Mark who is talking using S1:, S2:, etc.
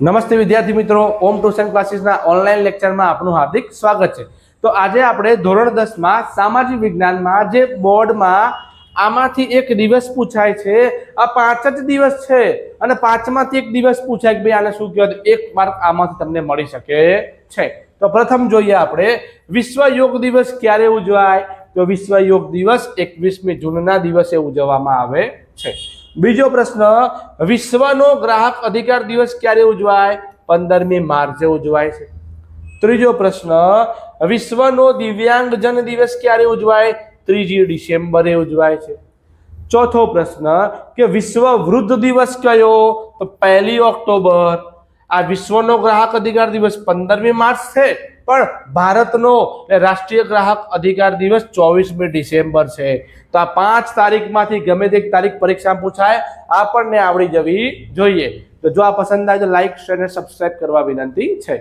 S1: નમસ્તે વિદ્યાર્થી મિત્રો, ઓમ ટ્યુશન ક્લાસીસના ઓનલાઈન લેક્ચરમાં આપનું હાર્દિક સ્વાગત છે. તો આજે આપણે ધોરણ દસમાં સામાજિક વિજ્ઞાનમાં જે બોર્ડમાં આમાંથી એક દિવસ પૂછાય છે, આ પાંચ જ દિવસ છે, અને પાંચમાંથી એક દિવસ પૂછાય કે ભાઈ આને શું કહેવાય એક માર્ક આમાંથી તમને મળી શકે છે. તો પ્રથમ જોઈએ આપણે, વિશ્વ યોગ દિવસ ક્યારે ઉજવાય? તો વિશ્વ યોગ દિવસ એકવીસમી જૂનના દિવસે ઉજવવામાં આવે છે. બીજો પ્રશ્ન, વિશ્વનો ગ્રાહક અધિકાર દિવસ ક્યારે ઉજવાય? પંદરમી માર્ચે ઉજવાય છે. ત્રીજો પ્રશ્ન, વિશ્વનો દિવ્યાંગજન દિવસ ક્યારે ઉજવાય? ત્રીજી ડિસેમ્બરે ઉજવાય છે. ચોથો પ્રશ્ન, કે વિશ્વ વૃદ્ધ દિવસ કયો? તો પહેલી ઓક્ટોબર. આ વિશ્વનો ગ્રાહક અધિકાર દિવસ પંદરમી માર્ચ છે. પણ ભારતનો રાષ્ટ્રીય ગ્રાહક અધિકાર દિવસ ચોવીસમી ડિસેમ્બર છે. તો આ પાંચ તારીખમાંથી ગમે તે તારીખ પરીક્ષા પૂછાય આપણને આવડી જવી જોઈએ. તો જો આ પસંદ આવે તો લાઈક શેર અને સબસ્ક્રાઇબ કરવા વિનંતી છે.